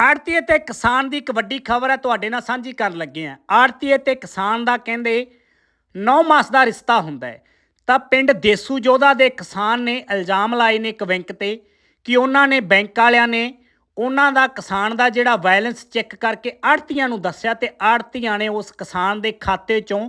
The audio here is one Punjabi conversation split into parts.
ਆੜਤੀਏ ਤੇ ਕਿਸਾਨ ਦੀ ਇੱਕ ਵੱਡੀ ਖਬਰ ਹੈ, ਤੁਹਾਡੇ ਨਾਲ ਸਾਂਝੀ ਕਰਨ ਲੱਗੇ ਆ ਆੜਤੀਏ ਤੇ ਕਿਸਾਨ ਦਾ ਕਹਿੰਦੇ 9 ਮਾਸ ਦਾ ਰਿਸ਼ਤਾ ਹੁੰਦਾ ਹੈ। ਤਾਂ ਪਿੰਡ ਦੇਸੂ ਜੋਧਾ ਦੇ ਕਿਸਾਨ ਨੇ ਇਲਜ਼ਾਮ ਲਾਏ ਨੇ ਇੱਕ ਬੈਂਕ ਤੇ ਕਿ ਉਹਨਾਂ ਨੇ ਬੈਂਕ ਵਾਲਿਆਂ ਨੇ ਉਹਨਾਂ ਦਾ ਕਿਸਾਨ ਦਾ ਜਿਹੜਾ ਬੈਲੈਂਸ ਚੈੱਕ ਕਰਕੇ ਆੜਤੀਆਂ ਨੂੰ ਦੱਸਿਆ ਤੇ ਆੜਤੀਆਂ ਨੇ ਉਸ ਕਿਸਾਨ ਦੇ ਖਾਤੇ ਚੋਂ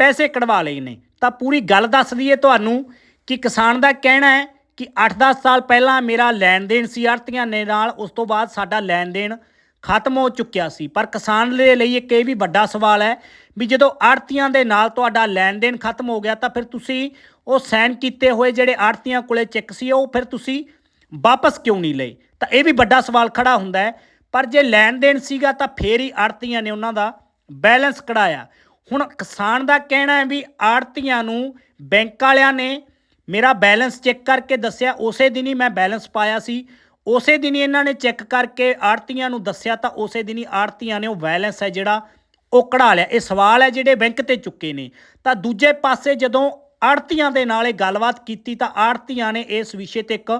ਪੈਸੇ ਕਢਵਾ ਲਏ ਨੇ। ਤਾਂ ਪੂਰੀ ਗੱਲ ਦੱਸ ਦਈਏ ਤੁਹਾਨੂੰ ਕਿ ਕਿਸਾਨ ਦਾ ਕਹਿਣਾ ਹੈ ਕਿ 8-10 ਸਾਲ ਪਹਿਲਾਂ ਮੇਰਾ ਲੈਣ ਦੇਣ ਸੀ ਆੜਤੀਆਂ ਨੇ ਨਾਲ। ਉਸ ਤੋਂ ਬਾਅਦ ਸਾਡਾ ਲੈਣ ਦੇਣ ਖਤਮ ਹੋ ਚੁੱਕਿਆ ਸੀ। ਪਰ ਕਿਸਾਨ ਦੇ ਲਈ ਇੱਕ ਇਹ ਵੀ ਵੱਡਾ ਸਵਾਲ ਹੈ ਵੀ ਜਦੋਂ ਆੜਤੀਆਂ ਦੇ ਨਾਲ ਤੁਹਾਡਾ ਲੈਣ ਦੇਣ ਖਤਮ ਹੋ ਗਿਆ ਤਾਂ ਫਿਰ ਤੁਸੀਂ ਉਹ ਸਾਈਨ ਕੀਤੇ ਹੋਏ ਜਿਹੜੇ ਆੜਤੀਆਂ ਕੋਲੇ ਚੈੱਕ ਸੀ, ਉਹ ਫਿਰ ਤੁਸੀਂ ਵਾਪਸ ਕਿਉਂ ਨਹੀਂ ਲਏ? ਤਾਂ ਇਹ ਵੀ ਵੱਡਾ ਸਵਾਲ ਖੜਾ ਹੁੰਦਾ ਹੈ। ਪਰ ਜੇ ਲੈਣ ਦੇਣ ਸੀਗਾ ਤਾਂ ਫੇਰ ਹੀ ਆੜਤੀਆਂ ਨੇ ਉਹਨਾਂ ਦਾ ਬੈਲੈਂਸ ਕਢਾਇਆ। ਹੁਣ ਕਿਸਾਨ ਦਾ ਕਹਿਣਾ ਹੈ ਵੀ ਆੜਤੀਆਂ ਨੂੰ ਬੈਂਕ ਵਾਲਿਆਂ ਨੇ ਮੇਰਾ ਬੈਲੈਂਸ ਚੈੱਕ ਕਰਕੇ ਦੱਸਿਆ, ਉਸੇ ਦਿਨ ਹੀ ਮੈਂ ਬੈਲੈਂਸ ਪਾਇਆ ਸੀ। ਉਸੇ ਦਿਨ ਹੀ ਇਹਨਾਂ ਨੇ ਚੈੱਕ ਕਰਕੇ ਆੜਤੀਆਂ ਨੂੰ ਦੱਸਿਆ ਤਾਂ ਉਸੇ ਦਿਨ ਹੀ ਆੜਤੀਆਂ ਨੇ ਉਹ ਬੈਲੈਂਸ ਹੈ ਜਿਹੜਾ ਉਹ ਕਢਾ ਲਿਆ। ਇਹ ਸਵਾਲ ਹੈ ਜਿਹੜੇ ਬੈਂਕ ਤੇ ਚੁੱਕੇ ਨੇ। ਤਾਂ ਦੂਜੇ ਪਾਸੇ ਜਦੋਂ ਆੜਤੀਆਂ ਦੇ ਨਾਲ ਇਹ ਗੱਲਬਾਤ ਕੀਤੀ ਤਾਂ ਆੜਤੀਆਂ ਨੇ ਇਸ ਵਿਸ਼ੇ ਤੇ ਇੱਕ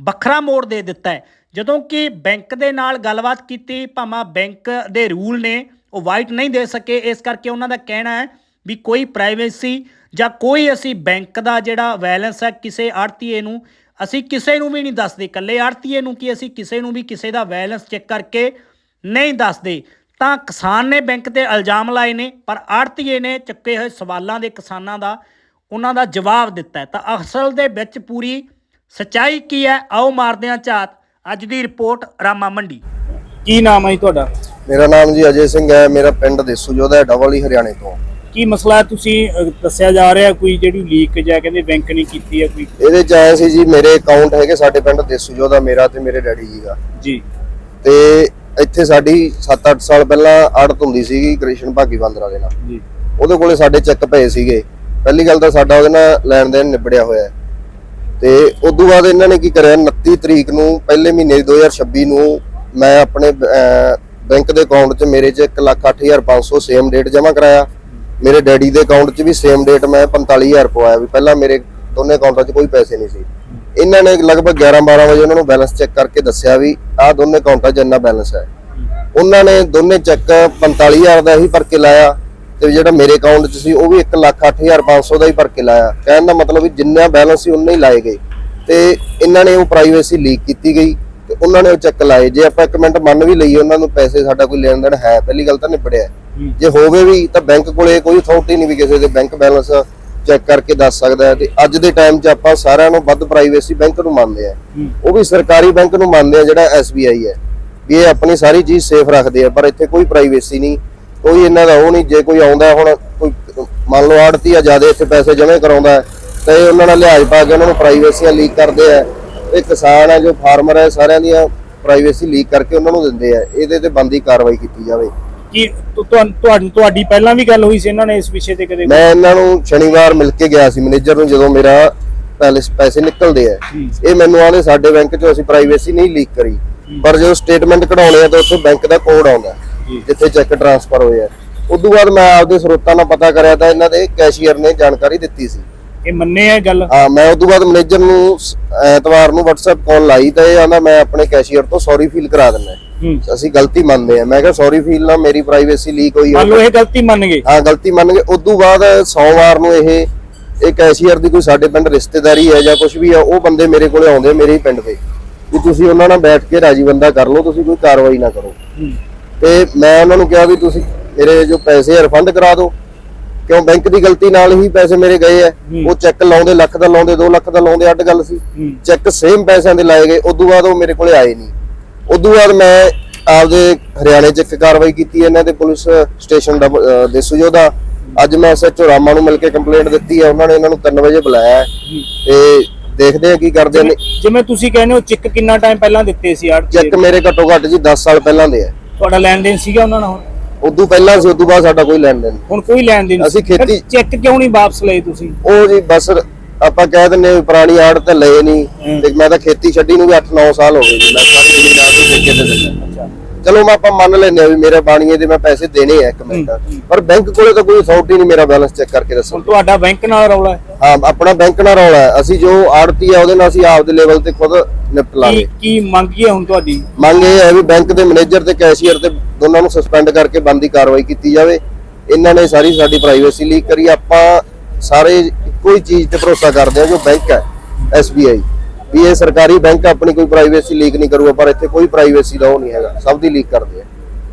ਵੱਖਰਾ ਮੋੜ ਦੇ ਦਿੱਤਾ ਜਦੋਂ ਕਿ ਬੈਂਕ ਦੇ ਨਾਲ ਗੱਲਬਾਤ ਕੀਤੀ, ਭਾਵੇਂ ਬੈਂਕ ਦੇ ਰੂਲ ਨੇ ਉਹ ਵਾਈਟ ਨਹੀਂ ਦੇ ਸਕੇ, ਇਸ ਕਰਕੇ ਉਹਨਾਂ ਦਾ ਕਹਿਣਾ ਹੈ ਵੀ ਕੋਈ ਪ੍ਰਾਈਵੇਸੀ ਜਾਂ ਕੋਈ ਅਸੀਂ ਬੈਂਕ ਦਾ ਜਿਹੜਾ ਬੈਲੈਂਸ ਹੈ ਕਿਸੇ ਆੜਤੀਏ ਨੂੰ ਅਸੀਂ ਕਿਸੇ ਨੂੰ ਵੀ ਨਹੀਂ ਦੱਸਦੇ ਇਕੱਲੇ ਆੜਤੀਏ ਨੂੰ ਕਿ ਅਸੀਂ ਕਿਸੇ ਨੂੰ ਵੀ ਕਿਸੇ ਦਾ ਬੈਲੈਂਸ ਚੈੱਕ ਕਰਕੇ ਨਹੀਂ ਦੱਸਦੇ। ਤਾਂ ਕਿਸਾਨ ਨੇ ਬੈਂਕ ਤੇ ਇਲਜ਼ਾਮ ਲਾਏ ਨੇ ਪਰ ਆੜਤੀਏ ਨੇ ਚੱਕੇ ਹੋਏ ਸਵਾਲਾਂ ਦੇ ਕਿਸਾਨਾਂ ਦਾ ਉਹਨਾਂ ਦਾ ਜਵਾਬ ਦਿੱਤਾ ਹੈ। ਤਾਂ ਅਸਲ ਦੇ ਵਿੱਚ ਪੂਰੀ ਸਚਾਈ ਕੀ ਹੈ? ਆਓ ਮਾਰਦੇ ਹਾਂ ਝਾਤ। ਅੱਜ ਦੀ ਰਿਪੋਰਟ ਰਾਮਾ ਮੰਡੀ। ਕੀ ਨਾਮ ਹੈ ਜੀ ਤੁਹਾਡਾ? ਮੇਰਾ ਨਾਮ ਜੀ ਅਜੇ ਸਿੰਘ ਹੈ। ਮੇਰਾ ਪਿੰਡ ਦੇਸੂ ਜੋਧਾ ਹੈ ਡਬਲ ਹੀ ਹਰਿਆਣੇ ਤੋਂ। ਕੀ ਮਸਲਾ ਹੈ? ਤੁਸੀਂ ਅਹ, ਦੱਸਿਆ ਜਾ ਰਿਹਾ ਕੋਈ ਜਿਹੜੀ ਲੀਕ ਜਾਂ ਕਹਿੰਦੇ ਬੈਂਕ ਨੇ ਕੀਤੀ ਹੈ ਕੋਈ? ਇਹਦੇ ਚ ਆਇਆ ਸੀ ਜੀ ਮੇਰੇ ਅਕਾਊਂਟ ਹੈਗੇ ਸਾਡੇ ਪਿੰਡ ਦੇਸੂ ਜੋਧਾ ਮੇਰਾ ਤੇ ਮੇਰੇ ਡੈਡੀ ਜੀ ਦਾ। ਜੀ। ਤੇ ਇੱਥੇ ਸਾਡੀ 7-8 ਸਾਲ ਪਹਿਲਾਂ ਆੜਤ ਹੁੰਦੀ ਸੀਗੀ ਕ੍ਰਿਸ਼ਨ ਭਾਗੀ ਬੰਦਰਾ ਦੇ ਨਾਲ। ਜੀ। ਉਹਦੇ ਕੋਲੇ ਸਾਡੇ ਚੈੱਕ ਪਏ ਸੀਗੇ। ਪਹਿਲੀ ਗੱਲ ਤਾਂ ਸਾਡਾ ਉਹਦੇ ਨਾਲ ਲੈਣ ਦੇਣ ਨਿਬੜਿਆ ਹੋਇਆ ਹੈ। ਤੇ ਉਸ ਤੋਂ ਬਾਅਦ ਇਹਨਾਂ ਨੇ ਕੀ ਕਰਿਆ 29 ਤਰੀਕ ਨੂੰ ਪਹਿਲੇ ਮਹੀਨੇ 2026 ਨੂੰ ਮੈਂ ਆਪਣੇ ਬੈਂਕ ਦੇ ਅਕਾਊਂਟ 'ਚ ਮੇਰੇ 'ਚ 108500 ਸੇਮ ਡੇਟ ਜਮ੍ਹਾਂ ਕਰਾਇਆ। ਮੇਰੇ ਡੈਡੀ ਦੇ ਅਕਾਊਂਟ 'ਚ ਵੀ ਸੇਮ ਡੇਟ ਮੈਂ 45000 ਪਵਾਇਆ ਵੀ ਪਹਿਲਾਂ ਮੇਰੇ ਦੋਨੇ ਅਕਾਊਂਟਾਂ 'ਚ ਕੋਈ ਪੈਸੇ ਨਹੀਂ ਸੀ। ਇਹਨਾਂ ਨੇ ਲਗਭਗ 11 12 ਵਜੇ ਉਹਨਾਂ ਨੂੰ ਬੈਲੈਂਸ ਚੈੱਕ ਕਰਕੇ ਦੱਸਿਆ ਵੀ ਆਹ ਦੋਨੇ ਅਕਾਊਂਟਾਂ 'ਚ ਇੰਨਾ ਬੈਲੈਂਸ ਹੈ। ਉਹਨਾਂ ਨੇ ਦੋਨੇ ਚੈੱਕ 45000 ਦਾ ਹੀ ਭਰ ਕੇ ਲਾਇਆ ਤੇ ਜਿਹੜਾ ਮੇਰੇ ਅਕਾਊਂਟ 'ਚ ਸੀ ਉਹ ਵੀ 108500 ਦਾ ਹੀ ਭਰ ਕੇ ਲਾਇਆ। ਕਹਿਣ ਦਾ ਮਤਲਬ ਵੀ ਜਿੰਨਾ ਬੈਲੈਂਸ ਸੀ ਉਨਾ ਹੀ ਲਾਏ ਗਏ। ਤੇ ਇਹਨਾਂ ਨੇ ਉਹ ਪ੍ਰਾਈਵੇਸੀ ਲੀਕ ਕੀਤੀ ਗਈ ਤੇ ਉਹਨਾਂ ਨੇ ਉਹ ਚੈੱਕ ਲਾਏ। ਜੇ ਆਪਾਂ ਇੱਕ ਮਿੰਟ ਮੰਨ ਵੀ ਲਈਏ ਉਹਨਾਂ ਨੂੰ ਪੈਸੇ ਸਾਡਾ ਕੋਈ ਲੈਣ ਦੇਣ ਹੈ, ਪਹਿਲੀ ਗੱਲ ਤਾਂ ਨਿਬੜਿਆ। ਜੇ। ਹੋਵੇ ਵੀ ਤਾਂ ਬੈਂਕ ਕੋਲੇ ਕੋਈ ਅਥਾਰਟੀ ਨਹੀਂ ਵੀ ਕਿਸੇ ਦੇ ਬੈਂਕ ਬੈਲੈਂਸ ਚੈੱਕ ਕਰਕੇ ਦੱਸ ਸਕਦਾ ਹੈ। ਤੇ ਅੱਜ ਦੇ ਟਾਈਮ 'ਚ ਆਪਾਂ ਸਾਰਿਆਂ ਨੂੰ ਵੱਧ ਪ੍ਰਾਈਵੇਸੀ ਬੈਂਕ ਨੂੰ ਮੰਨਦੇ ਆ। ਉਹ ਵੀ ਸਰਕਾਰੀ ਬੈਂਕ ਨੂੰ ਮੰਨਦੇ ਆ ਜਿਹੜਾ SBI ਹੈ। ਵੀ ਇਹ ਆਪਣੀ ਸਾਰੀ ਚੀਜ਼ ਸੇਫ ਰੱਖਦੇ ਆ ਪਰ ਇੱਥੇ ਕੋਈ ਪ੍ਰਾਈਵੇਸੀ ਨਹੀਂ। ਕੋਈ ਇਹਨਾਂ ਦਾ ਉਹ ਨਹੀਂ ਜੇ ਕੋਈ ਆਉਂਦਾ ਹੁਣ ਕੋਈ ਮੰਨ ਲਓ ਆੜਤੀ ਆ ਜ਼ਿਆਦਾ ਇੱਥੇ ਪੈਸੇ ਜਮ੍ਹਾਂ ਕਰਾਉਂਦਾ ਤਾਂ ਉਹਨਾਂ ਨਾਲ ਲਿਹਾਜ਼ ਪਾ ਕੇ ਉਹਨਾਂ ਨੂੰ ਪ੍ਰਾਈਵੇਸੀਆਂ ਲੀਕ ਕਰਦੇ ਆ। ਇਹ ਕਿਸਾਨ ਹੈ ਜੋ ਫਾਰਮਰ ਹੈ ਸਾਰਿਆਂ ਦੀਆਂ ਪ੍ਰਾਈਵੇਸੀ ਲੀਕ ਕਰਕੇ ਉਹਨਾਂ ਨੂੰ ਦਿੰਦੇ ਆ। ਇਹਦੇ ਤੇ ਬੰਦੀ ਕਾਰਵਾਈ ਕੀਤੀ ਜਾਵੇ। ਕੀ ਤੁਹਾਨੂੰ ਤੁਹਾਡੀ ਪਹਿਲਾਂ ਵੀ ਗੱਲ ਹੋਈ ਸੀ ਇਹਨਾਂ ਨੇ ਇਸ ਵਿਸ਼ੇ ਤੇ ਕਦੇ? ਮੈਂ ਇਹਨਾਂ ਨੂੰ ਸ਼ਨੀਵਾਰ ਮਿਲ ਕੇ ਗਿਆ ਸੀ ਮੈਨੇਜਰ ਨੂੰ ਜਦੋਂ ਮੇਰਾ ਪੈਲਸ ਪੈਸੇ ਨਿਕਲਦੇ ਆ। ਇਹ ਮੈਨੂੰ ਆਲੇ ਸਾਡੇ ਬੈਂਕ 'ਚੋਂ ਅਸੀਂ ਪ੍ਰਾਈਵੇਸੀ ਨਹੀਂ ਲੀਕ ਕਰੀ ਪਰ ਜਦੋਂ ਸਟੇਟਮੈਂਟ ਕਢਾਉਣੇ ਆ ਤਾਂ ਉੱਥੇ ਬੈਂਕ ਦਾ ਕੋਡ ਆਉਂਦਾ। ਜਿੱਥੇ ਚੈੱਕ ਟ੍ਰਾਂਸਫਰ ਹੋਏ ਆ। ਉਦੋਂ ਬਾਅਦ ਮੈਂ ਆਪਦੇ ਸਰੋਤਾਂ ਨਾਲ ਪਤਾ ਕਰਿਆ ਤਾਂ ਇਹਨਾਂ ਦੇ ਕੈਸ਼ੀਅਰ ਨੇ ਜਾਣਕਾਰੀ ਦਿੱਤੀ ਸੀ। ਇਹ ਮੰਨੇ ਆ ਗੱਲ? ਹਾਂ ਮੈਂ ਉਦੋਂ ਬਾਅਦ ਮੈਨੇਜਰ ਨੂੰ ਐਤਵਾਰ ਨੂੰ WhatsApp ਕਾਲ ਲਾਈ ਤਾਂ ਇਹ ਆਂਦਾ ਮੈਂ ਆਪਣੇ ਕੈਸ਼ੀਅਰ ਤੋਂ ਸੌਰੀ ਫੀਲ ਕਰਾ ਦਿੰਦਾ। ਅਸੀਂ ਗਲਤੀ ਮੰਨਦੇ ਆ ਮੈਂ ਕਿਹਾ ਸੌਰੀ ਫੀਲ ਨਾ ਮੇਰੀ ਪ੍ਰਾਈਵੇਸੀ ਲੀਕ ਹੋਈ ਮੰਨ ਲਓ ਇਹ ਗਲਤੀ ਮੰਨ ਗਏ। ਹਾਂ ਗਲਤੀ ਮੰਨ ਗਏ। ਉਦੋਂ ਬਾਅਦ ਸੋਮਵਾਰ ਨੂੰ ਇਹ ਇਹ ਕੈਸ਼ੀਅਰ ਦੀ ਕੋਈ ਸਾਡੇ ਪਿੰਡ ਰਿਸ਼ਤੇਦਾਰੀ ਹੈ ਜਾਂ ਕੁਝ ਵੀ ਆ ਉਹ ਬੰਦੇ ਮੇਰੇ ਕੋਲੇ ਆਉਂਦੇ ਮੇਰੇ ਪਿੰਡ ਦੇ। ਵੀ ਤੁਸੀਂ ਉਹਨਾਂ ਨਾਲ ਬੈਠ ਕੇ ਰਾਜੀ ਬੰਦਾ ਕਰ ਲਓ ਤੁਸੀਂ ਕੋਈ ਕਾਰਵਾਈ ਨਾ ਕਰੋ। ਤੇ ਮੈਂ ਉਹਨਾਂ ਨੂੰ ਕਿਹਾ ਵੀ ਤੁਸੀਂ ਮੇਰੇ ਜੋ ਪੈਸੇ ਰਿਫੰਡ ਕਰਾ ਦਿਓ। ਕਿਉਂ? ਬੈਂਕ ਦੀ ਗਲਤੀ ਨਾਲ ਹੀ ਪੈਸੇ ਮੇਰੇ ਗਏ ਆ। ਉਹ ਚੈੱਕ ਲਾਉਂਦੇ ਲੱਖ ਦਾ ਲਾਉਂਦੇ 2 ਲੱਖ ਦਾ ਲਾਉਂਦੇ ਅੱਡ ਗੱਲ ਸੀ। ਚੈੱਕ ਸੇਮ ਪੈਸਿਆਂ ਦੇ ਲਾਏ ਗਏ। ਉਦੋਂ ਬਾਅਦ ਉਹ ਮੇਰੇ ਕੋਲੇ ਆਏ ਨਹੀਂ। ਉਦੋਂ ਬਾਅਦ ਮੈਂ ਆਪਦੇ ਹਰਿਆਣੇ ਚ ਇੱਕ ਕਾਰਵਾਈ ਕੀਤੀ ਇਹਨਾਂ ਦੇ ਪੁਲਿਸ ਸਟੇਸ਼ਨ ਦਾ ਅਹ, ਦੇਸੂ ਜੋਧਾ ਅੱਜ ਮੈਂ ਐਸਐਚਓ ਰਾਮਾ ਨੂੰ ਮਿਲ ਕੇ ਕੰਪਲੇਂਟ ਦਿੱਤੀ ਹੈ ਉਹਨਾਂ ਨੇ ਇਹਨਾਂ ਨੂੰ 3 ਵਜੇ ਬੁਲਾਇਆ ਹੈ। ਤੇ ਦੇਖਦੇ ਆ ਕੀ ਕਰਦੇ ਨੇ। ਜਿਵੇਂ- ਤੁਸੀਂ ਕਹਿੰਦੇ ਹੋ ਚੈੱਕ ਕਿੰਨਾ ਟਾਈਮ ਪਹਿਲਾਂ ਦਿੱਤੇ ਸੀ ਆੜ ਚੈੱਕ ਮੇਰੇ ਘੱਟੋ ਘੱਟ ਜੀ 10 ਸਾਲ ਪਹਿਲਾਂ ਦੇ ਆ ਤੁਹਾਡਾ ਲੈਣ ਦੇਣ ਸੀਗਾ ਉਹਨਾਂ ਨਾਲ? ਉਦੋਂ ਪਹਿਲਾਂ ਸੀ ਉਦੋਂ ਬਾਅਦ ਸਾਡਾ ਕੋਈ ਲੈਣ ਦੇਣ ਨਹੀਂ। ਹੁਣ ਕੋਈ ਲੈਣ ਦੇਣ ਅਸੀਂ ਖੇਤੀ- ਚੈੱਕ ਕਿਉਂ ਨਹੀਂ ਵਾਪਸ ਲਏ ਤੁਸੀਂ? ਉਹ ਜੀ ਬਸ ਆਪਾਂ ਕਹਿ ਦਿੰਨੇ ਪੁਰਾਣੀ ਆੜ ਤੇ ਲਏ ਨਹੀਂ। ਤੇ ਮੈਂ ਤਾਂ ਖੇਤੀ ਛੱਡੀ ਨੂੰ ਵੀ 8-9 ਸਾਲ ਹੋ ਗਏ ਜੀ। ਮੈਂ ਠੇਕੇ ਤੇ ਦਿੰਦਾ ਅੱਛਾ। ਚਲੋ ਮੈਂ ਆਪਾਂ ਮੰਨ ਲੈਂਦੇ ਆ ਵੀ ਮੇਰੇ ਬਾਣੀਏ ਦੇ ਮੈਂ ਪੈਸੇ ਦੇਣੇ ਆ ਇੱਕ ਮਿੰਟ। ਪਰ ਬੈਂਕ ਕੋਲੇ ਤਾਂ ਕੋਈ ਅਥਾਰਟੀ ਨਹੀਂ ਮੇਰਾ ਬੈਲੈਂਸ ਚੈੱਕ ਕਰਕੇ ਦੱਸੋ। ਤੁਹਾਡਾ ਬੈਂਕ ਨਾਲ ਰੌਲਾ ਹੈ? ਹਾਂ ਆਪਣਾ ਬੈਂਕ ਨਾਲ ਰੌਲਾ ਹੈ। ਅਸੀਂ ਜੋ ਆੜਤੀ ਆ ਉਹਦੇ ਨਾਲ ਅਸੀਂ ਆਪਦੇ ਲੈਵਲ ਤੇ ਖੁਦ ਨਿਪਟ ਲਾਂਗੇ ਕੀ ਮੰਗ ਕੀ ਹੈ ਹੁਣ ਤੁਹਾਡੀ? ਮੰਗ ਇਹ ਹੈ ਵੀ ਬੈਂਕ ਦੇ ਮੈਨੇਜਰ ਤੇ ਕੈਸ਼ੀਅਰ ਤੇ ਦੋਨਾਂ ਨੂੰ ਸਸਪੈਂਡ ਕਰਕੇ ਬੰਦੀ ਕਾਰਵਾਈ ਕੀਤੀ ਜਾਵੇ। ਇਹਨਾਂ ਨੇ ਸਾਰੀ ਸਾਡੀ ਪ੍ਰਾਈਵੇਸੀ ਲੀਕ ਕਰੀ। ਆਪਾਂ ਸਾਰੇ ਇੱਕੋ ਹੀ ਚੀਜ਼ ਤੇ ਭਰੋਸਾ ਕਰਦੇ ਹਾਂ ਜੋ ਬੈਂਕ ਹੈ SBI ਵੀ ਇਹ ਸਰਕਾਰੀ ਬੈਂਕ ਆਪਣੀ ਕੋਈ ਪ੍ਰਾਈਵੇਸੀ ਲੀਕ ਨਹੀਂ ਕਰੂਗਾ ਪਰ ਇੱਥੇ ਕੋਈ ਪ੍ਰਾਈਵੇਸੀ ਦਾ ਉਹ ਨਹੀਂ ਹੈਗਾ ਸਭ ਦੀ ਲੀਕ ਕਰਦੇ ਆ।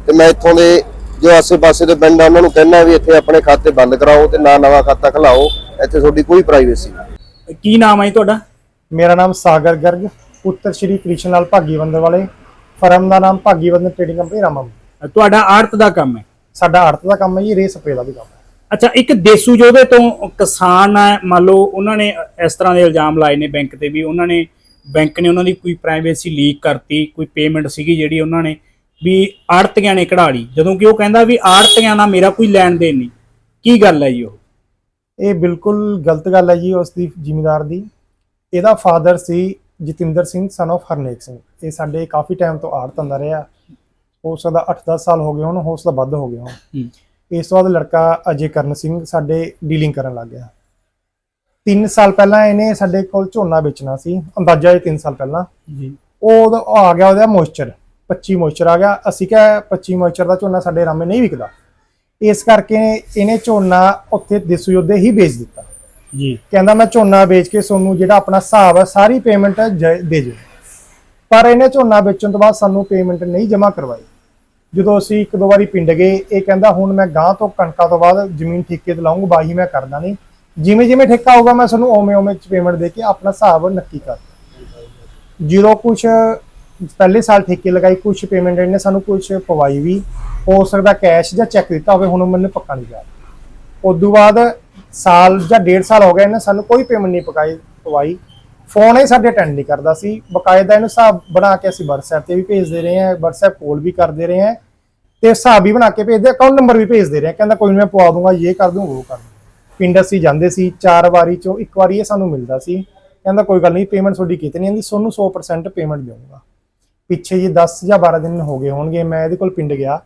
ਤੇ ਮੈਂ ਇੱਥੋਂ ਦੇ ਜੋ ਆਸੇ-ਪਾਸੇ ਦੇ ਪਿੰਡ ਆ ਉਹਨਾਂ ਨੂੰ ਕਹਿਣਾ ਵੀ ਇੱਥੇ ਆਪਣੇ ਖਾਤੇ ਬੰਦ ਕਰਾਓ ਤੇ ਨਾ ਨਵਾਂ ਖਾਤਾ ਖੁਲਾਓ ਇੱਥੇ ਤੁਹਾਡੀ ਕੋਈ ਪ੍ਰਾਈਵੇਸੀ ਨਹੀਂ। ਕੀ ਨਾਮ ਹੈ ਤੁਹਾਡਾ? ਮੇਰਾ ਨਾਮ ਸਾਗਰ ਗਰਗ ਪੁੱਤਰ ਸ਼੍ਰੀ ਕ੍ਰਿਸ਼ਨ ਲਾਲ ਭਾਗੀਵੰਦਰ ਵਾਲੇ ਫਰਮ ਦਾ ਨਾਮ ਭਾਗੀਵੰਦਰ ਟ੍ਰੇਡਿੰਗ ਕੰਪਨੀ ਰਾਮਮ। ਤੁਹਾਡਾ ਆੜਤ ਦਾ ਕੰਮ ਹੈ? ਸਾਡਾ ਆੜਤ ਦਾ ਕੰਮ ਹੈ ਜੀ ਰੇ ਸਪਰੇ ਦਾ ਵੀ ਕੰਮ ਹੈ। ਅੱਛਾ ਇੱਕ ਦੇਸੂ ਜੋਧੇ ਤੋਂ ਕਿਸਾਨ ਹੈ ਮੰਨ ਲਓ ਉਹਨਾਂ ਨੇ ਇਸ ਤਰ੍ਹਾਂ ਦੇ ਇਲਜ਼ਾਮ ਲਾਏ ਨੇ ਬੈਂਕ ਤੇ ਵੀ ਉਹਨਾਂ ਨੇ ਬੈਂਕ ਨੇ ਉਹਨਾਂ ਦੀ ਕੋਈ ਪ੍ਰਾਈਵੇਸੀ ਲੀਕ ਕਰਤੀ ਕੋਈ ਪੇਮੈਂਟ ਸੀਗੀ ਜਿਹੜੀ ਉਹਨਾਂ ਨੇ ਵੀ ਆੜਤੀਆਂ ਨੇ ਕਢਾ ਲਈ। ਜਦੋਂ ਕਿ ਉਹ ਕਹਿੰਦਾ ਵੀ ਆੜਤੀਆਂ ਨਾਲ ਮੇਰਾ ਕੋਈ ਲੈਣ ਦੇਣ ਨਹੀਂ। ਕੀ ਗੱਲ ਹੈ ਜੀ ਉਹ? ਇਹ ਬਿਲਕੁਲ ਗਲਤ ਗੱਲ ਹੈ ਜੀ ਉਸ ਦੀ ਜ਼ਿਮੀਦਾਰ ਦੀ। ਇਹਦਾ ਫਾਦਰ ਸੀ ਜਤਿੰਦਰ ਸਿੰਘ ਸਨ of ਹਰਨੇਕ ਸਿੰਘ। ਇਹ ਸਾਡੇ ਕਾਫੀ ਟਾਈਮ ਤੋਂ ਆੜਤ ਅੰਦਰ ਰਿਹਾ। ਹੋ ਸਕਦਾ 8-10 ਸਾਲ ਹੋ ਗਏ ਹੁਣ ਹੋ ਸਕਦਾ ਵੱਧ ਹੋ ਗਏ ਹੁਣ। ਹੂੰ। ਇਸ ਤੋਂ ਬਾਅਦ ਲੜਕਾ ਅਜੇ ਕਰਨ ਸਿੰਘ ਸਾਡੇ ਡੀਲਿੰਗ ਕਰਨ ਲੱਗ ਗਿਆ। 3 ਸਾਲ ਪਹਿਲਾਂ ਇਹਨੇ ਸਾਡੇ ਕੋਲ ਝੋਨਾ ਵੇਚਣਾ ਸੀ ਅੰਦਾਜ਼ਾ ਇਹ 3 ਸਾਲ ਪਹਿਲਾਂ। ਜੀ। ਉਹ ਆ ਗਿਆ ਉਹਦਾ ਮੋਇਸਚਰ 25 ਮੋਇਸਚਰ ਆ ਗਿਆ। ਅਸੀਂ ਕਿਹਾ 25 ਮੋਇਸਚਰ ਦਾ ਝੋਨਾ ਸਾਡੇ ਰਾਮੇ ਨਹੀਂ ਵਿਕਦਾ। ਇਸ ਕਰਕੇ ਇਹਨੇ ਝੋਨਾ ਉੱਥੇ ਦੇਸੂ ਯੋਧੇ ਹੀ ਵੇਚ ਦਿੱਤਾ। ਜੀ। ਕਹਿੰਦਾ ਮੈਂ ਝੋਨਾ ਵੇਚ ਕੇ ਤੁਹਾਨੂੰ ਜਿਹੜਾ ਆਪਣਾ ਹਿਸਾਬ ਹੈ ਸਾਰੀ ਪੇਮੈਂਟ ਦੇ ਜੋ ਪਰ ਇਹਨੇ ਝੋਨਾ ਵੇਚਣ ਤੋਂ ਬਾਅਦ ਸਾਨੂੰ ਪੇਮੈਂਟ ਨਹੀਂ ਜਮ੍ਹਾਂ ਕਰਵਾਈ। ਜਦੋਂ ਅਸੀਂ ਇੱਕ ਦੋ ਵਾਰੀ ਪਿੰਡ ਗਏ, ਇਹ ਕਹਿੰਦਾ ਹੁਣ ਮੈਂ ਗਾਂ ਤੋਂ ਕਣਕਾਂ ਤੋਂ ਬਾਅਦ ਜ਼ਮੀਨ ਠੇਕੇ ਤੇ ਲਾਉਂਗਾ ਬਾਹੀ ਮੈਂ ਕਰਦਾ ਨਹੀਂ। ਜਿਵੇਂ ਜਿਵੇਂ ਠੇਕਾ ਹੋਊਗਾ, ਮੈਂ ਤੁਹਾਨੂੰ ਓਵੇਂ ਓਵੇਂ ਚ ਪੇਮੈਂਟ ਦੇ ਕੇ ਆਪਣਾ ਹਿਸਾਬ ਨੱਕੀ ਕਰ ਜਦੋਂ ਕੁਝ ਪਹਿਲੇ ਸਾਲ ਠੇਕੇ ਲਗਾਈ ਕੁਝ ਪੇਮੈਂਟ ਇਹਨੇ ਸਾਨੂੰ ਕੁਝ ਪਵਾਈ ਵੀ, ਹੋ ਸਕਦਾ ਕੈਸ਼ ਜਾਂ ਚੈੱਕ ਦਿੱਤਾ ਹੋਵੇ, ਹੁਣ ਮੈਨੂੰ ਪੱਕਾ ਨਹੀਂ ਯਾਦ। ਤੋਂ ਬਾਅਦ ਸਾਲ ਜਾਂ ਡੇਢ ਸਾਲ ਹੋ ਗਿਆ, ਇਹਨੇ ਸਾਨੂੰ ਕੋਈ ਪੇਮੈਂਟ ਨਹੀਂ ਪਕਾਈ, ਪਵਾਈ। ਫੋਨ ਹੀ ਸਾਡੇ ਅਟੈਂਡ ਨਹੀਂ ਕਰਦਾ ਸੀ। ਬਕਾਇਦਾ ਇਹਨੂੰ ਹਿਸਾਬ ਬਣਾ ਕੇ ਅਸੀਂ WhatsApp ਤੇ ਵੀ ਭੇਜਦੇ ਰਹੇ ਹਾਂ, WhatsApp ਕੋਲ ਵੀ ਕਰਦੇ ਰਹੇ ਹਾਂ ਤੇ ਹਿਸਾਬ ਵੀ ਬਣਾ ਕੇ ਭੇਜਦੇ ਅਕਾਊਂਟ ਨੰਬਰ ਵੀ ਭੇਜਦੇ ਰਹੇ ਹਾਂ। ਕਹਿੰਦਾ ਕੋਈ ਨਹੀਂ ਮੈਂ ਪਵਾ ਦੂੰਗਾ ਇਹ ਕਰ ਦੂੰਗਾ ਉਹ ਕਰ ਦੂੰ। ਪਿੰਡ ਅਸੀਂ ਜਾਂਦੇ ਸੀ, ਚਾਰ ਵਾਰੀ ਚੋਂ ਇੱਕ ਵਾਰੀ ਇਹ ਸਾਨੂੰ ਮਿਲਦਾ ਸੀ। ਕਹਿੰਦਾ ਕੋਈ ਗੱਲ ਨਹੀਂ ਪੇਮੈਂਟ ਤੁਹਾਡੀ ਕਿਤੇ ਨਹੀਂ ਆਂਦੀ ਤੁਹਾਨੂੰ 100% ਪੇਮੈਂਟ ਦੇਵਾਂਗਾ ਪਿੱਛੇ ਜੀ 10 ਜਾਂ 12 ਦਿਨ ਹੋ ਗਏ ਹੋਣਗੇ, ਮੈਂ ਇਹਦੇ ਕੋਲ ਪਿੰਡ ਗਿਆ।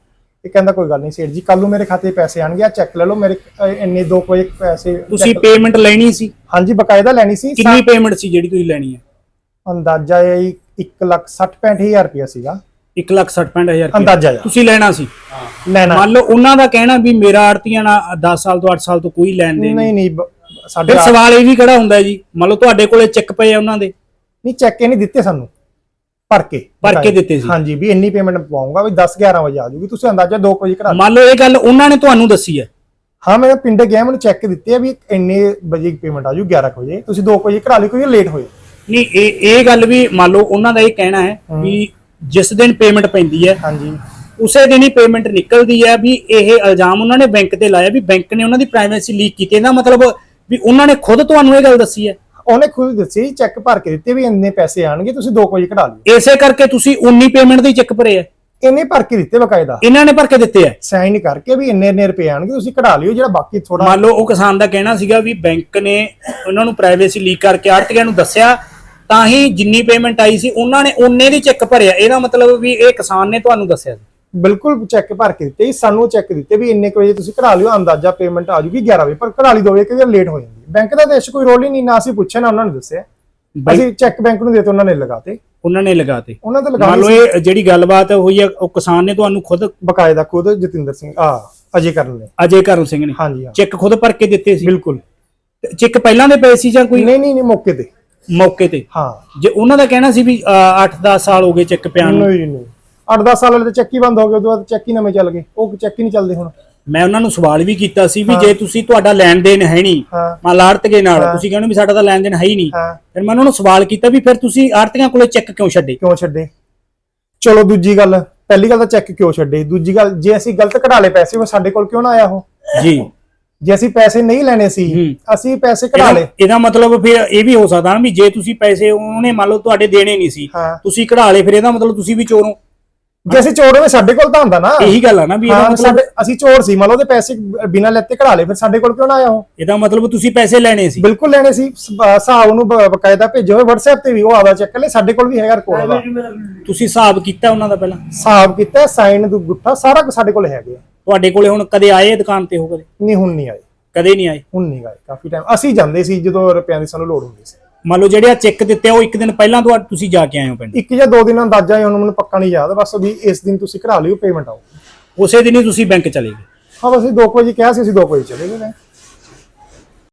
ਇਹ ਕਹਿੰਦਾ ਕੋਈ ਗੱਲ ਨਹੀਂ ਸੇਠ ਜੀ ਕੱਲ ਨੂੰ ਮੇਰੇ ਖਾਤੇ 'ਚ ਪੈਸੇ ਆਣਗੇ ਆ ਚੈੱਕ ਲੈ ਲਓ ਮੇਰੇ ਅਹ, ਇੰਨੇ ਦੋ ਕੋਈ ਪੈਸੇ ਤੁਸੀਂ check- ਪੇਮੈਂਟ ਲੈਣੀ ਸੀ? ਹਾਂਜੀ ਬਕਾਇਦਾ ਲੈਣੀ ਸੀ ਕਿੰਨੀ ਪੇਮੈਂਟ ਸੀ ਜਿਹੜੀ ਤੁਸੀਂ ਲੈਣੀ ਹੈ? ਅੰਦਾਜ਼ਾ ਇਹ 1 ਲੱਖ 60 65000 ਰੁਪਇਆ ਸੀਗਾ। 1 ਲੱਖ 65000 ਰੁਪਏ ਅੰਦਾਜ਼ਾ ਆ। ਤੁਸੀਂ ਲੈਣਾ ਸੀ? ਲੈਣਾ। ਮੰਨ ਲਓ ਉਹਨਾਂ ਦਾ ਕਹਿਣਾ ਵੀ ਮੇਰਾ ਆੜਤੀਆਂ ਨਾਲ 10 ਸਾਲ ਤੋਂ 8 ਸਾਲ ਤੋਂ ਕੋਈ ਲੈਣ ਦੇਣ ਨਹੀਂ ਨਹੀਂ। ਨਹੀਂ ਬ- ਸਾਡੇ ਫਿਰ ਸਵਾਲ ਇਹ ਵੀ ਕਿਹੜਾ ਹੁੰਦਾ ਜੀ? ਮੰਨ ਲਓ ਤੁਹਾਡੇ ਕੋਲੇ ਚੈੱਕ ਪਏ ਆ ਉਹਨਾਂ ਦੇ। ਨਹੀਂ ਚੈੱਕ ਹੀ ਨਹੀਂ ਦਿੱਤੇ ਸਾਨੂੰ। ਭਰ ਕੇ ਭਰ ਕੇ ਦਿੱਤੇ ਸੀ। ਹਾਂਜੀ ਵੀ ਇੰਨੀ ਪੇਮੈਂਟ ਪਵਾਉਂਗਾ ਵੀ 10 11 ਵਜੇ ਆ ਜੂਗੀ ਤੁਸੀਂ ਅੰਦਾਜ਼ਾ 2 ਵਜੇ ਕਰਾ। ਮੰਨ ਲਓ ਇਹ ਗੱਲ ਉਹਨਾਂ ਨੇ ਤੁਹਾਨੂੰ ਦੱਸੀ ਹੈ। ਹਾਂ ਮੈਂ ਪਿੰਡ ਗਿਆ ਮੈਨੂੰ ਚੈੱਕ ਦਿੱਤੇ ਆ ਵੀ ਇੰਨੇ ਵਜੇ ਪੇਮੈਂਟ ਆ ਜੂ 11 ਕੁ ਵਜੇ। ਤੁਸੀਂ 2 ਵਜੇ ਕਰਾ ਲਈ ਕੋਈ ਲੇਟ ਹੋਏ। ਨਹੀਂ ਇਹ ਇਹ ਗੱਲ ਵੀ ਮੰਨ ਲਓ ਉਹਨਾਂ ਦਾ ਇਹ ਕਹਿਣਾ ਹੈ ਵੀ ਜਿਸ ਦਿਨ ਪੇਮੈਂਟ ਪੈਂਦੀ ਹੈ ਹਾਂਜੀ। ਉਸੇ ਦਿਨ ਹੀ ਪੇਮੈਂਟ ਨਿਕਲਦੀ ਹੈ ਵੀ ਇਹ ਇਲਜ਼ਾਮ ਉਹਨਾਂ ਨੇ ਬੈਂਕ ਤੇ ਲਾਇਆ ਵੀ ਬੈਂਕ ਨੇ ਉਹਨਾਂ ਦੀ ਪ੍ਰਾਈਵੇਸੀ ਲੀਕ ਕੀਤੀ। ਇਹਦਾ ਮਤਲਬ ਵੀ ਉਹਨਾਂ ਨੇ ਖੁਦ ਤੁਹਾਨੂੰ ਇਹ ਗੱਲ ਦੱਸੀ ਹੈ। ਉਹਨੇ ਖੁਦ ਦੱਸੀ ਚੈੱਕ ਭਰ ਕੇ ਦਿੱਤੇ ਵੀ ਇੰਨੇ ਪੈਸੇ ਆਣਗੇ ਤੁਸੀਂ 2 ਵਜੇ ਕਢਾ ਲਿਓ। ਇਸੇ ਕਰਕੇ ਤੁਸੀਂ ਉਨੀ ਪੇਮੈਂਟ ਦੇ ਚੈੱਕ ਭਰੇ ਆ। ਇੰਨੇ ਭਰ ਕੇ ਦਿੱਤੇ ਬਕਾਇਦਾ। ਇਹਨਾਂ ਨੇ ਭਰ ਕੇ ਦਿੱਤੇ ਆ। ਸਾਈਨ ਕਰਕੇ ਵੀ ਇੰਨੇ ਇੰਨੇ ਰੁਪਏ ਆਣਗੇ ਤੁਸੀਂ ਕਢਾ ਲਿਓ ਜਿਹੜਾ ਬਾਕੀ ਥੋੜਾ ਮੰਨ ਲਓ ਉਹ ਕਿਸਾਨ ਦਾ ਕਹਿਣਾ ਸੀਗਾ ਵੀ ਬੈਂਕ ਨੇ ਉਹਨਾਂ ਨੂੰ ਪ੍ਰਾਈਵੇਸੀ ਲੀਕ ਕਰਕੇ ਆੜਤੀਆਂ ਨੂੰ ਦੱਸਿਆ ਤਾਂ ਹੀ ਜਿੰਨੀ ਪੇਮੈਂਟ ਆਈ ਸੀ ਉਹਨਾਂ ਨੇ ਉਹਨੇ ਦੀ ਚੈੱਕ ਭਰਿਆ। ਇਹਦਾ ਮਤਲਬ ਵੀ ਇਹ ਕਿਸਾਨ ਨੇ ਤੁਹਾਨੂੰ ਦੱਸਿਆ ਸੀ। ਬਿਲਕੁਲ ਚੈੱਕ ਭਰ ਕੇ ਦਿੱਤੇ ਸਾਨੂੰ ਚੈੱਕ ਦਿੱਤੇ ਵੀ ਇੰਨੇ ਕੁ ਵਜੇ ਤੁਸੀਂ ਕਢਾ ਲਿਓ ਅੰਦਾਜ਼ਾ ਪੇਮੈਂਟ ਆ ਜੂਗੀ 11 ਵਜੇ ਪਰ ਕਢਾ ਲਈ ਦੋ ਵਜੇ ਕਿ ਲੇਟ ਹੋ ਜਾਂਦੀ ਬੈਂਕ ਦਾ ਦੇਸ਼ ਕੋਈ ਰੋਲ ਹੀ ਨਹੀਂ ਨਾ ਅਸੀਂ ਪੁੱਛਿਆ ਨਾ ਉਹਨਾਂ ਨੇ ਦੱਸਿਆ। ਅਸੀਂ ਚੈੱਕ ਬੈਂਕ ਨੂੰ ਦੇਤੇ ਉਹਨਾਂ ਨੇ ਲਗਾਤੇ। ਉਹਨਾਂ ਨੇ ਲਗਾਤੇ। ਉਹਨਾਂ ਤੇ ਮੰਨ ਲਗਾਏ ਲਓ ਇਹ ਜਿਹੜੀ ਗੱਲਬਾਤ ਹੋਈ ਹੈ ਉਹ ਕਿਸਾਨ ਨੇ ਤੁਹਾਨੂੰ ਖੁਦ ਬਕਾਇਦਾ ਖੁਦ ਜਤਿੰਦਰ ਸਿੰਘ ਆ ਅਜੇ ਕਰਨ ਨੇ ਅਜੇ ਕਰਨ ਸਿੰਘ ਨੇ। ਹਾਂਜੀ ਹਾਂ। ਚੈੱਕ ਖੁਦ ਭਰ ਕੇ ਦਿੱਤੇ ਸੀ। ਬਿਲਕੁਲ। ਚੈੱਕ ਪਹਿਲਾਂ ਦੇ ਪਏ ਸੀ ਜਾਂ ਕੋਈ? ਨਹੀਂ ਨਹੀਂ ਨਹੀਂ ਮੌਕੇ ਤੇ। ਮੌਕੇ ਤੇ। ਹਾਂ। ਜੇ ਉਹਨਾਂ ਦਾ ਕਹਿਣਾ ਸੀ ਵੀ 8-10 ਸਾਲ ਹੋ ਗਏ ਚੈੱਕ ਪਿਆ ਨੂੰ। ਨਹੀਂ ਨਹੀਂ। 8-10 ਸਾਲ ਵਾਲੇ ਤੇ ਚੱਕੀ ਬੰਦ ਹੋ ਗਏ ਉਦੋਂ ਬਾਅਦ ਚੱਕੀ ਨਵੇਂ ਚੱਲ ਗਏ। ਉਹ ਚੱਕੀ ਨਹੀਂ ਚੱਲਦੇ ਹੁਣ। ਮੈਂ ਉਹਨਾਂ ਨੂੰ ਸਵਾਲ ਵੀ ਕੀਤਾ ਸੀ ਵੀ ਜੇ ਤੁਸੀਂ ਤੁਹਾਡਾ ਲੈਣ ਦੇਣ ਹੈ ਨਹੀਂ ਹਾਂ। ਮੰਨ ਲਾ ਆੜਤਗੇ ਨਾਲ ਹਾਂ। ਤੁਸੀਂ ਕਹਿੰਦੇ ਵੀ ਸਾਡਾ ਤਾਂ ਲੈਣ ਦੇਣ ਹੈ ਹੀ ਨਹੀਂ। ਹਾਂ। ਫਿਰ ਮੈਂ ਉਹਨਾਂ ਨੂੰ ਸਵਾਲ ਕੀਤਾ ਵੀ ਫਿਰ ਤੁਸੀਂ ਆੜਤੀਆਂ ਕੋਲੇ ਚੈੱਕ ਕਿਉਂ ਛੱਡੇ? ਕਿਉਂ ਛੱਡੇ? ਚਲੋ ਦੂਜੀ ਗੱਲ ਪਹਿਲੀ ਗੱਲ ਤਾਂ ਚੈੱਕ ਕਿਉਂ ਛੱਡੇ? ਦੂਜੀ ਗੱਲ ਜੇ ਅਸੀਂ ਗਲਤ ਕਢਾ ਲਏ ਪੈਸੇ ਉਹ ਸਾਡੇ ਕੋਲ ਕਿਉਂ ਨਾ ਆਇਆ ਉਹ? ਜੀ। ਜੇ ਅਸੀਂ ਪੈਸੇ ਨਹੀਂ ਲੈਣੇ ਸੀ ਹੂੰ। ਅਸੀਂ ਪੈਸੇ ਕਢਾ ਇਹਦਾ ਲਏ। ਇਹਦਾ ਮਤਲਬ ਫਿਰ ਇਹ ਵੀ ਹੋ ਸਕਦਾ ਨਾ ਵੀ ਜੇ ਤੁਸੀਂ ਪੈਸੇ ਉਹਨੇ ਮੰਨ ਲਓ ਤੁਹਾਡੇ ਦੇਣੇ ਨਹੀਂ ਸੀ ਹਾਂ। ਤੁਸੀਂ ਕਢਾ ਲਏ ਫਿਰ ਇਹਦਾ ਮਤਲਬ ਤੁਸੀਂ ਵੀ ਚੋਰ ਹੋ। ਜੇ ਅਸੀਂ ਚੋਰ ਹੋਵੇ ਸਾਡੇ ਕੋਲ ਤਾਂ ਹੁੰਦਾ ਨਾ। ਇਹੀ ਗੱਲ ਆ ਨਾ ਵੀ ਇਹਦਾ ਹਾਂ ਮਤਲਬ ਸਾਡੇ ਅਸੀਂ ਚੋਰ ਸੀ ਮੰਨ ਲਓ ਉਹਦੇ ਪੈਸੇ ਬਿਨਾਂ ਲੈਤੇ ਕਢਾ ਲਏ ਫਿਰ ਸਾਡੇ ਕੋਲ ਕਿਉਂ ਨਾ ਆਇਆ ਉਹ? ਇਹਦਾ ਮਤਲਬ ਤੁਸੀਂ ਪੈਸੇ ਲੈਣੇ ਸੀ। ਬਿਲਕੁਲ ਲੈਣੇ ਸੀ। ਹਿਸਾਬ ਨੂੰ ਬ- ਬਕਾਇਦਾ ਭੇਜੋ WhatsApp ਤੇ ਵੀ ਉਹ ਆਦਾ ਚੈੱਕ ਲੈ ਸਾਡੇ ਕੋਲ ਵੀ ਹੈਗਾ ਰਿਕਾਰਡ ਦਾ ਤੁਸੀਂ ਹਿਸਾਬ ਕੀਤਾ ਉਹਨਾਂ ਦਾ ਪਹਿਲਾਂ? ਹਿਸਾਬ ਕੀਤਾ ਸਾਈਨ ਗੁੱਠਾ ਸਾਰਾ ਕੁਝ ਸਾਡੇ ਕੋਲ ਹੈਗੇ ਆ। ਤੁਹਾਡੇ ਕੋਲੇ ਹੁਣ ਕਦੇ ਆਏ ਆ ਦੁਕਾਨ ਤੇ ਹੋ ਕਦੇ? ਨਹੀਂ ਹੁਣ ਨਹੀਂ ਆਏ। ਕਦੇ ਨਹੀਂ ਆਏ? ਹੁਣ ਨਹੀਂ ਗਏ ਕਾਫੀ ਟਾਈਮ ਅਸੀਂ ਜਾਂਦੇ ਸੀ ਜਦੋਂ ਰੁਪਿਆਂ ਦੀ ਸਾਨੂੰ ਲੋੜ ਹੁੰਦੀ ਸੀ। ਮੰਨ ਲਓ ਜਿਹੜੇ ਆ ਚੈੱਕ ਦਿੱਤੇ ਆ ਉਹ ਇੱਕ ਦਿਨ ਪਹਿਲਾਂ ਤੋਂ ਤੁਸੀਂ ਜਾ ਕੇ ਆਏ ਹੋ ਪਿੰਡ। ਇੱਕ ਜਾਂ ਦੋ ਦਿਨ ਅੰਦਾਜ਼ਾ ਹੀ ਹੁਣ ਮੈਨੂੰ ਪੱਕਾ ਨਹੀਂ ਯਾਦ ਬਸ ਵੀ ਇਸ ਦਿਨ ਤੁਸੀਂ ਕਰਾ ਲਿਓ ਪੇਮੈਂਟ ਆਓ ਉਸੇ ਦਿਨ ਹੀ ਤੁਸੀਂ ਬੈਂਕ ਚਲੇ ਗਏ। ਹਾਂ ਬਸ ਅਸੀਂ 2 ਵਜੇ ਕਿਹਾ ਸੀ ਅਸੀਂ 2 ਵਜੇ ਚਲੇ ਗਏ ਨੇ